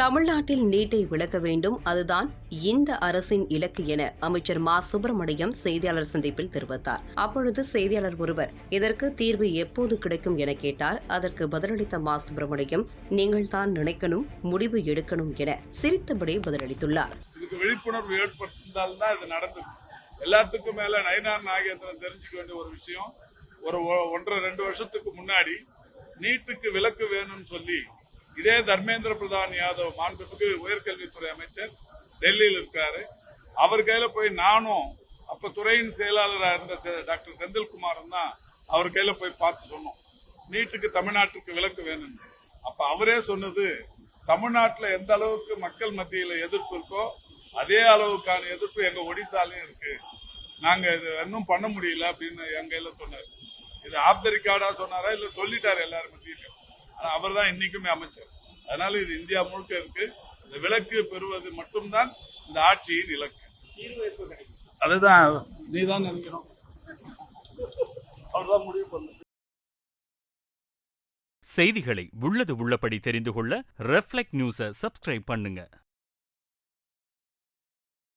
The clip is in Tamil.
தமிழ்நாட்டில் நீட்டை விலக்க வேண்டும். அதுதான் இந்த அரசின் இலக்கு என அமைச்சர் மா. சுப்பிரமணியம் செய்தியாளர் சந்திப்பில் தெரிவித்தார். அப்பொழுது செய்தியாளர் ஒருவர் இதற்கு தீர்வு எப்போது கிடைக்கும் என கேட்டார். அதற்கு பதிலளித்த மா. சுப்பிரமணியம் நீங்கள் தான் நினைக்கணும் முடிவு எடுக்கணும் என சிரித்தபடி பதிலளித்துள்ளார். இதுக்கு விழிப்புணர்வு ஏற்படுத்தினால்தான் இது நடந்தது. எல்லாத்துக்கும் மேல நயனார் நாகேந்திரன் தெரிஞ்சுக்க வேண்டிய ஒரு விஷயம். ஒரு ஒன்றரை ரெண்டு வருஷத்துக்கு முன்னாடி நீட்டுக்கு விலக்கு வேணும்னு சொல்லி இதே தர்மேந்திர பிரதான் யாதவ் மாண்புக்கு உயர்கல்வித்துறை அமைச்சர் டெல்லியில் இருக்காரு. அவர் கையில போய் நானும் அப்ப துறையின் செயலாளராக இருந்த செ- டாக்டர் செந்தில்குமாரும் தான் அவர் கையில போய் பார்த்து சொன்னோம். நீட்டுக்கு தமிழ்நாட்டுக்கு விலக்கு வேணும் அப்ப அவரே சொன்னது தமிழ்நாட்டில் எந்த அளவுக்கு மக்கள் மத்தியில் எதிர்ப்பு இருக்கோ அதே அளவுக்கான எதிர்ப்பு எங்க ஒடிசாலையும் இருக்கு. நாங்க இது இன்னும் பண்ண முடியல அப்படின்னு எங்க கையில சொன்னார். இது ஆப்த ரெக்கார்டா சொன்னாரா இல்ல சொல்லிட்டாரு எல்லாரும் மத்தியிலும் அவர் தான் இன்னைக்குமே அமைச்சர். அதனால இது இந்தியா முழுக்க இருக்கு. இந்த விலக்கு பெறுவது மட்டும்தான் இந்த ஆட்சியின் இலக்கு. அதுதான் நீதான் நினைக்கணும். அவர்தான் முடிவு பண்ணு செய்திகளை உள்ளது உள்ளபடி தெரிந்து கொள்ள ரெஃப்ளெக்ட் நியூஸை சப்ஸ்கிரைப் பண்ணுங்க.